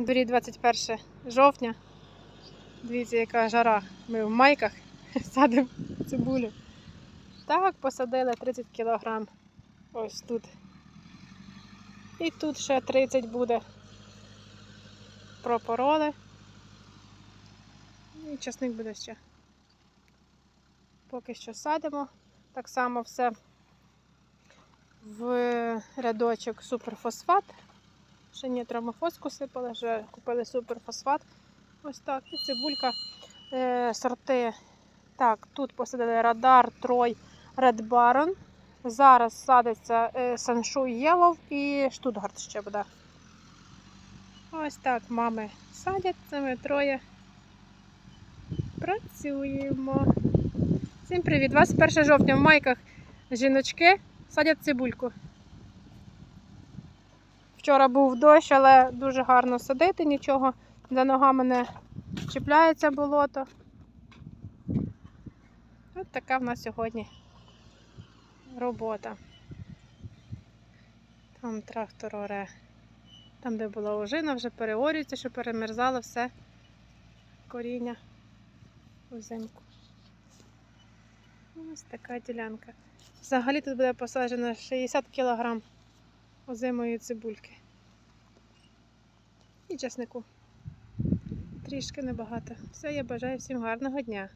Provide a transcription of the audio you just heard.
Дворі 21 жовтня. Дивіться, яка жара. Ми в майках садимо цибулю. Так, посадили 30 кілограм. Ось тут. І тут ще 30 буде. Пропороли. І часник буде ще. Поки що садимо. Так само все в рядочок суперфосфат. Ще ні, тромофоску сипали, вже купили суперфосфат. Ось так. І цибулька. Е, сорти. Так, тут посадили радар, трой, Red Baron. Зараз садиться е, Саншуй Єлов і Штутгарт ще буде. Ось так мами садять, це ми троє. Працюємо. Всім привіт! 21 жовтня в майках жіночки садять цибульку. Вчора був дощ, але дуже гарно садити, нічого за ногами не чіпляється болото. От така в нас сьогодні робота. Там трактор оре. Там, де була ожина, вже переорюється, що перемерзало все коріння взимку. Ось така ділянка. Взагалі тут буде посаджено 60 кг озимої цибульки. І часнику. Трішки небагато. Все, я бажаю всім гарного дня.